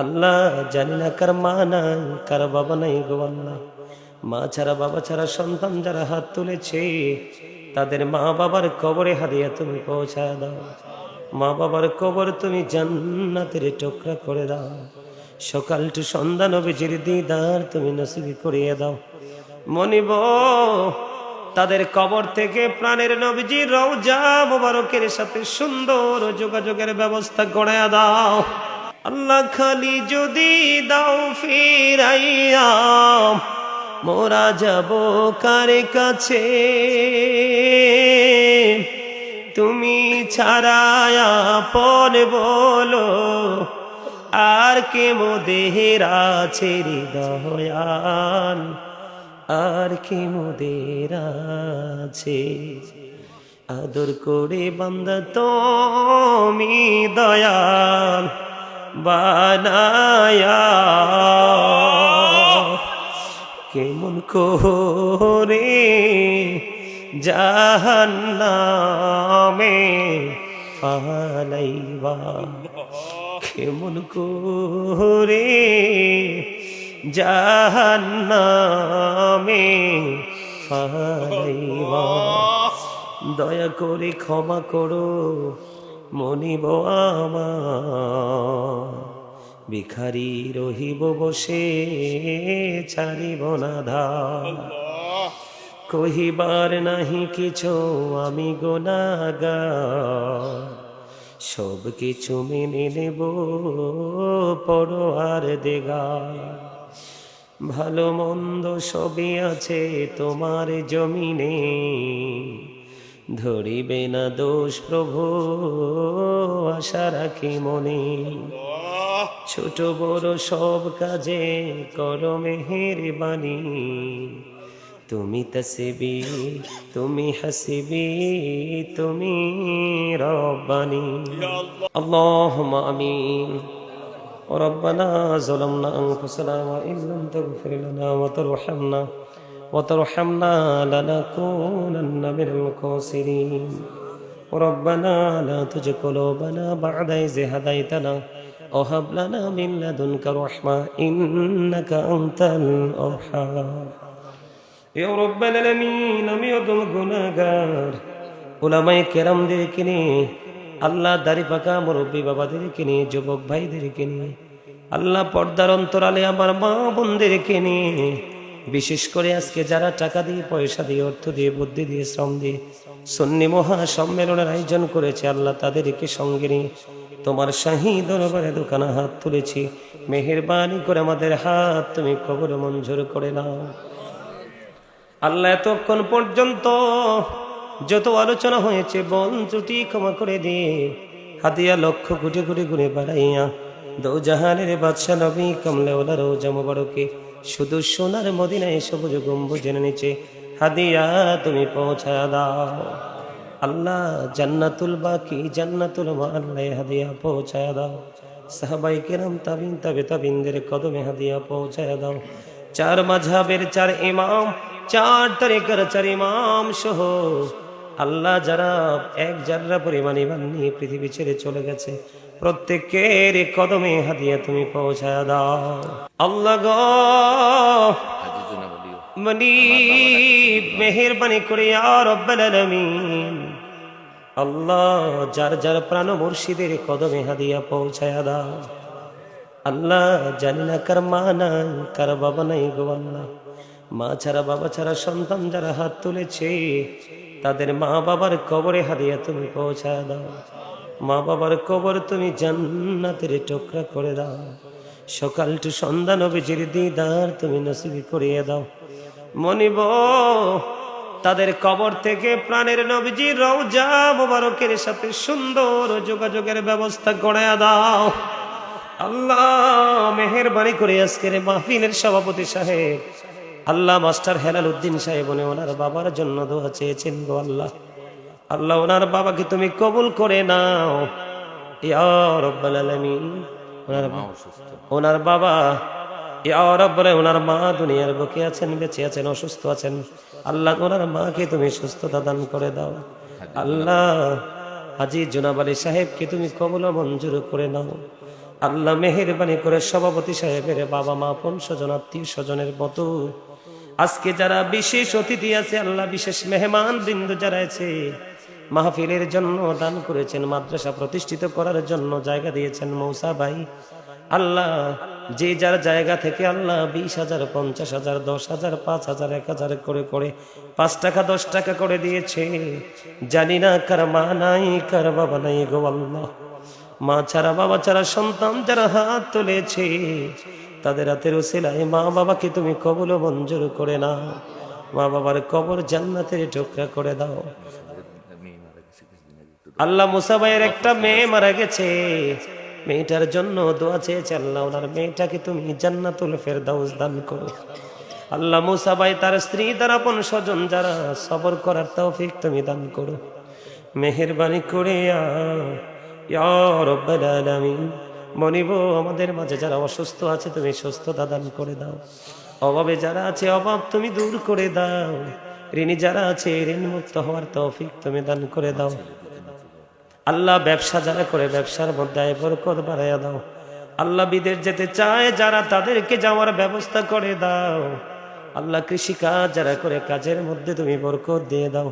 আল্লাহ জানি না কার মা নাই, কার বাবা নাই গো আল্লাহ। মা ছাড়া বাবা ছাড়া সন্তান যারা হাত তুলেছে, তাদের মা বাবার কবরে হাদিয়া তুমি পৌঁছায় দাও। মা বাবার কবর তুমি জান্নাতের টুকরা করে দাও। সকাল টু সন্ধ্যা নবীজির দিদার তুমি নসিবি করিয়ে দাও। মনিব, তাদের কবর থেকে প্রাণের নবীজি রওজা মোবারকের সাথে সুন্দর যোগাযোগের ব্যবস্থা করে দাও। আল্লাহ খালি যদি দাও ফিরাইয়া, মোরা যাব কার কাছে? তুমি ছাড়ায়া পন বলো, আর কে মো মোদের আছে হৃদয়াল? আর কি মোদের আছে? আদর করে বান্দা তুমি দয়াল। বানায়া। কেমন করে জাহান্নামে ফালাইবা। কেমন করে জাহান্নামে ফালাইবা। দয়া করে ক্ষমা করো, মনিব আমার। ভিখারি রহিব বসে ছাড়িব না ধার। কহিবার নাহি কিছু আমি গোনাগা সব কিছু মেনে নেব পড়ো আর দেগা ভালো মন্দ সবই আছে তোমার জমিনে ধরিবে না দোষ প্রভু আশা রাখি মনে। ছোট বড় সব কাজে করো মেহের বাণী তুমি তসবি তুমি হাসিবি তুমি রব্বানি اللهم آمين وربنا ظلمنا أنفسنا وإن لم تغفر لنا وترحمنا وترحمنا لنكونن من الخاسرين ربنا لا تزغ قلوبنا بعد إذ هديتنا আল্লাহ দারি পাকা মুরব্বী বাবাদেরকে নিয়ে, যুবক ভাইদেরকে নিয়ে, আল্লাহ পর্দার অন্তরালে আমার মা বোনদেরকে নিয়ে, বিশেষ করে আজকে যারা টাকা দিয়ে, পয়সা দিয়ে, অর্থ দিয়ে, বুদ্ধি দিয়ে, শ্রম দিয়ে, সন্নি মহা সম্মেলনের আয়োজন করেছে, আল্লাহ তাদেরকে সঙ্গে নিয়ে তোমার শাহী দরবারে দোকানে হাত তুলেছি। মেহেরবানি করে আমাদের হাত তুমি কবর মঞ্জুর করে নাও। আল্লাহ এতক্ষণ পর্যন্ত যত আলোচনা হয়েছে, বন ত্রুটি ক্ষমা করে দিয়ে হাতিয়া লক্ষ কোটি কোটি ঘুরে বেড়াইয়া দৌ জাহানের বাদশা নবী কমলে ওলা রোজা মোবারকে শুধু সোনার মদিনায় সবুজ গম্বুজের নিচে হাদিয়া তুমি পৌঁছা দাও। আল্লাহ জান্নাতুল বাকি জান্নাতুল মাল্লাই হাদিয়া পৌঁছায় দাও। সাহাবাই কেরাম তাবিন তাবে তাবিনদের কদমে হাদিয়া পৌঁছায় দাও। চার মাঝাবের চার ইমাম চার তারিখের চার ইমাম সহ আল্লাহ যারা এক জাররা পরিমাণ ইমান নিয়ে পৃথিবী ছেড়ে চলে গেছে প্রত্যেকের কদমে হাদিয়া তুমি পৌঁছায় দাও। আল্লাহ গো মনি মেহেরবানি করে আর রব্বাল আলামিন। আল্লাহ, যার যার প্রাণ মুর্শিদের কদমে হাদিয়া পৌঁছায়া দাও। আল্লাহ, জানি না কার মা নাই, কার বাবা নাই গো আল্লাহ। মা ছাড়া বাবা ছাড়া সন্তান যারা হাত তুলেছে, তাদের মা বাবার কবরে হাদিয়া তুমি পৌঁছায় দাও। মা বাবার কবর তুমি জান্নাতের টুকরা করে দাও। সকাল টু সন্ধ্যা নবীজির দিদার তুমি নসিবি করিয়ে দাও। মনিব তাদের কবর থেকে প্রাণের নবীজি রওজা মোবারকের সাথে সুন্দর যোগাযোগের ব্যবস্থা করে দাও। আল্লাহ মেহেরবানি করে আজকের মাহফিলের সভাপতি সাহেব আল্লাহ মাস্টার হেলাল উদ্দিন সাহেব উনি ওনার বাবার জন্য দোয়া চেয়েছেন গো আল্লাহ। আল্লাহ ওনার বাবাকে তুমি কবুল করে নাও। ইয়া রব্বাল আলামিন। ওনার ওনার বাবা ইয়া রব্বালে ওনার মা দুনিয়ার বুকে আছেন, বেঁচে আছেন, অসুস্থ আছেন। আল্লাহ, ওনার মাকে তুমি সুস্থতা দান করে দাও। আল্লাহ, হাজি জুনাব আলী সাহেবকে তুমি কবল মঞ্জুর করে নাও। আল্লাহ, মেহেরবানি করে সভাপতি সাহেবের বাবা, মা পন স্বজন, আত্মীয় স্বজনের মতো। আজকে যারা বিশেষ অতিথি আছে, আল্লাহ, বিশেষ মেহমান বৃন্দ যারা আছে, মাহফিলের জন্য দান করেছেন, মাদ্রাসা প্রতিষ্ঠিত করার জন্য জায়গা দিয়েছেন মৌসা ভাই। আল্লাহ যে যার জায়গা থেকে আল্লাহ বিশ হাজার, পঞ্চাশ হাজার, দশ হাজার, পাঁচ হাজার, এক হাজার করে করে পাঁচ টাকা, দশ টাকা করে দিয়েছে। জানি না কার মা নাই, কার বাবা নাই গো আল্লাহ। মা ছাড়া বাবা ছাড়া সন্তান যারা হাত তুলেছে, তাদের হাতের ওসিলায় মা বাবাকে তুমি কবল মঞ্জুর করে না মা বাবার কবর জান্নাতের ঠোকরা করে দাও। আল্লাহ মুসাবাইয়ের একটা মেয়ে মারা গেছে। মেয়েটার জন্য দোয়া চেয়েছে, আল্লাহ ওনার মেয়েটাকে তুমি জান্নাতুল ফেরদাউস দান করো। আল্লাহ মুসাবাই তার স্ত্রী, তার আপন স্বজন, যারা সবর করার তৌফিক তুমি দান করো। মেহেরবানি করে আ রব্বাল আলামিন। মনিব, আমাদের মাঝে যারা অসুস্থ আছে, তুমি সুস্থতা দান করে দাও। অভাবে যারা আছে, অভাব তুমি দূর করে দাও। ঋণী যারা আছে ঋণ মুক্ত হওয়ার তৌফিক তুমি দান করে দাও। আল্লাহ ব্যবসা যারা করে, ব্যবসার মধ্যে বরকত বাড়াইয়া দাও। আল্লাহ বিদেশ যেতে চায়, যারা তাদেরকে যাওয়ার ব্যবস্থা করে দাও। আল্লাহ কৃষি কাজ যারা করে, কাজের মধ্যে তুমি বরকত দিয়ে দাও।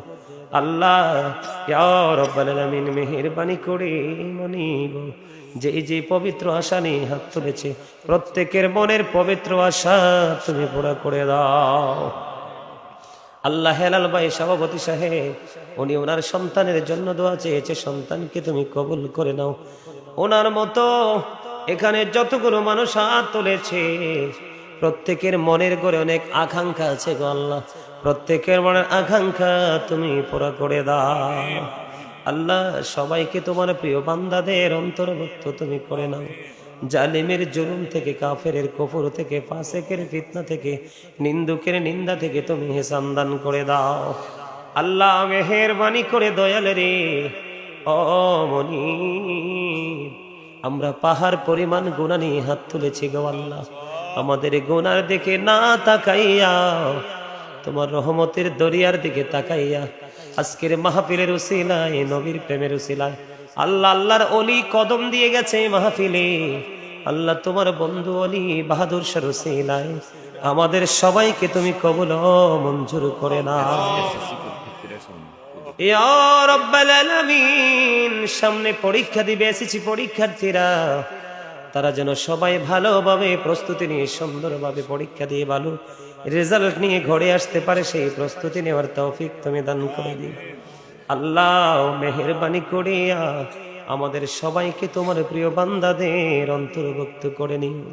আল্লাহ আলামিন, মেহেরবানি করে মনিব যে যে পবিত্র আশা নিয়ে হাত তুলেছে, প্রত্যেকের মনের পবিত্র আশা তুমি পুরা করে দাও। আল্লাহ হেলাল ভাই সভাপতি সাহেব, উনি ওনার সন্তানের জন্য দোয়া চেয়েছে, সন্তানকে তুমি কবুল করে নাও। ওনার মতো এখানে যতগুলো মানুষ তুলেছে, প্রত্যেকের মনের করে অনেক আকাঙ্ক্ষা আছে গো আল্লাহ। প্রত্যেকের মনের আকাঙ্ক্ষা তুমি পুরা করে দাও। আল্লাহ সবাইকে তোমার প্রিয় বান্দাদের অন্তর্ভুক্ত তুমি করে নাও। জালিমের জুলুম থেকে কাফের কফর থেকে, ফাসেকের ফিতনা থেকে, নিন্দুকের নিন্দা থেকে তুমি হেসান দান করে দাও। আল্লাহ, মেহেরবানি করে দয়াল রে। ও মনি আমরা পাহাড় পরিমাণ গুণা নিয়ে হাত তুলেছি গো আল্লাহ। আমাদের গুনার দিকে না তাকাইয়া, তোমার রহমতের দরিয়ার দিকে তাকাইয়া, আজকের মাহফিলের উসিলায়, নবীর প্রেমের উসিলায় আল্লাহ, আল্লাহর অলি কদম দিয়ে গেছে মাহফিলে। আল্লাহ, তোমার বন্ধু অলি বাহাদুর শাহ উসিলায় আমাদের সবাইকে তুমি কবল মঞ্জুর করে না সামনে পরীক্ষা দিবে এসেছি পরীক্ষার্থীরা। তারা যেন সবাই ভালোভাবে, প্রস্তুতি নিয়ে, সুন্দরভাবে পরীক্ষা দিয়ে ভালো রেজাল্ট নিয়ে ঘরে আসতে পারে, সেই প্রস্তুতি নেওয়ার তৌফিক তুমি দান করে দিও। আল্লাহ মেহেরবানি করিয়া আমাদের সবাইকে তোমার প্রিয় বান্দাদের অন্তর্ভুক্ত করে নিও।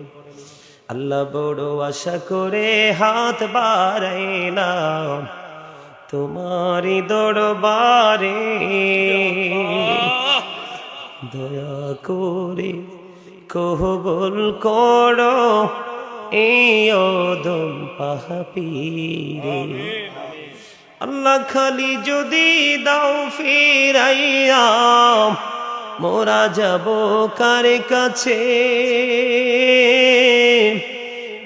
আল্লাহ বড় আশা করে হাত বাড়াইলাম তোমারই দরবারে। দয়া করে কহবল করো এই অদম পাহাপিরে আল্লাহ খালি যদি দাও ফিরাইয়া, মোরা যাব কার কাছে?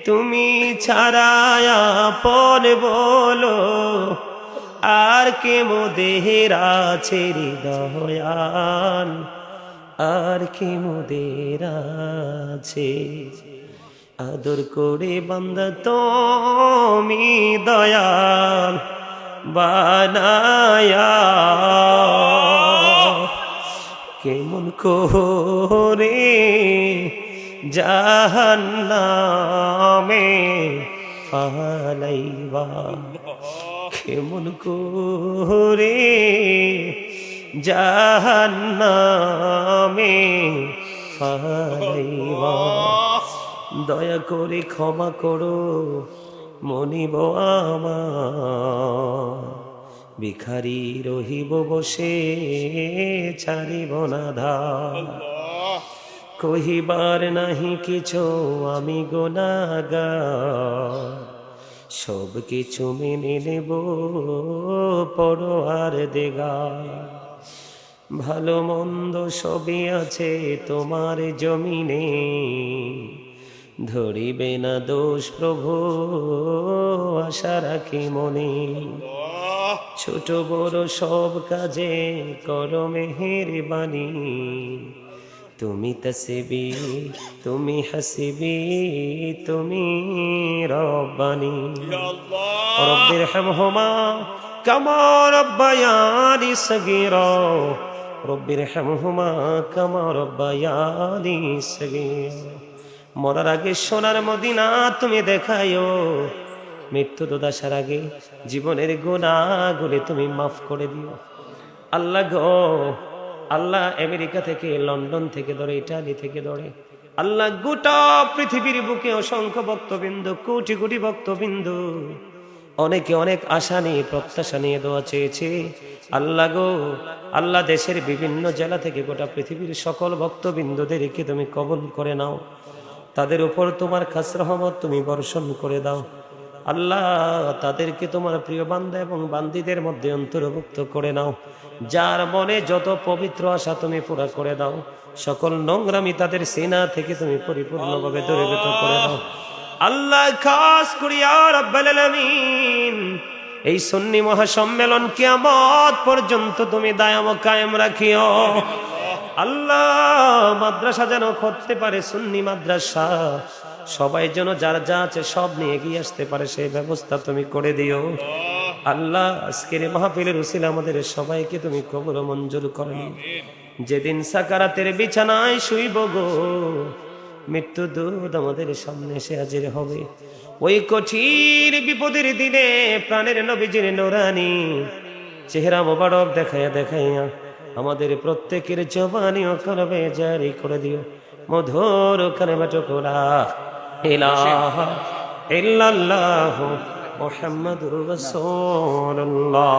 তুমি ছাড়ায়া পর বলো, আর কে মোদের আছে হৃদয়ান? আর কি মোদের আছে? আদর করে বান্দা তুমি দয়াল। বানায়া। কেমন করে জাহান্নামে ফালাইবা। কেমন করে জাহান্নামে ফালাইবা। দয়া করে ক্ষমা করো। মনিব আমার। ভিখারি রহিব বসে ছাড়িব না ধার। কহিবার নাহি কিছু আমি গোনাগা সব কিছু মেনে নেব পড়ো আর দেগা ভালো মন্দ সবই আছে তোমার জমিনে। ধরিবে না দোষ প্রভু আশা রাখি মনে। ছোট বড় সব কাজে কর মেহের বাণী তুমি তসবি তুমি হাসিবি তুমি রব্বানি। রব্বির হামহুমা কামা রব্বায়ানি সগীরা। রব্বির হামহুমা কামা রব্বায়ানি সগীরা। মরার আগে সোনার মদিনা তুমি দেখায়ো মৃত্যু দোদাসার আগে জীবনের গুণাগুলি তুমি মাফ করে দিও। আল্লাহ গো, আল্লাহ আমেরিকা থেকে, লন্ডন থেকে ধরে, ইটালি থেকে ধরে, আল্লাহ গোটা পৃথিবীর বুকে অসংখ্য ভক্তবিন্দু, কোটি কোটি ভক্তবিন্দু, অনেকে অনেক আশা নিয়ে, প্রত্যাশা নিয়ে দেওয়া চেয়েছে। আল্লাহ গো, আল্লাহ দেশের বিভিন্ন জেলা থেকে গোটা পৃথিবীর সকল ভক্তবিন্দুদেরকে তুমি কবল করে নাও। তাদের উপর তোমার খাস রহমত তুমি বর্ষণ করে দাও। আল্লাহ তাদেরকে তোমার প্রিয় বান্দা এবং বান্দিদের মধ্যে অন্তর্ভুক্ত করে নাও। যার মনে যত পবিত্র আশা তুমি পুরা করে দাও, সকল নোংরামি তাদের সেনা থেকে তুমি পরিপূর্ণভাবে দূরীভূত করে দাও। আল্লাহ খাস করিয়া রাব্বাল এই সুন্নি মহাসম্মেলন কিয়ামত পর্যন্ত তুমি দায়াম কায়েম রাখিও। আল্লাহ, মাদ্রাসা যেন করতে পারে, সুন্নি মাদ্রাসা। সবাই যেন যার যা আছে সব নিয়ে এগিয়ে আসতে পারে, সেই ব্যবস্থা তুমি করে দিও। আল্লাহ, আজকের মাহফিলের উসিল আমাদের সবাইকে তুমি কবর মঞ্জুর করেন যেদিন সাকারাতের বিছানায় শুইব গো, মৃত্যু দূত আমাদের সামনে এসে হাজির হবে। ওই কঠিন বিপদের দিনে প্রাণের নবীজির নোরানি, চেহারা মোবারক দেখাইয়া দেখাইয়া আমাদের প্রত্যেকের জবানি করবে জারি করে দিও। মধুর কালেমা টুকুরা ইলাহ ইল্লাল্লাহু মুহাম্মাদুর রাসূলুল্লাহ।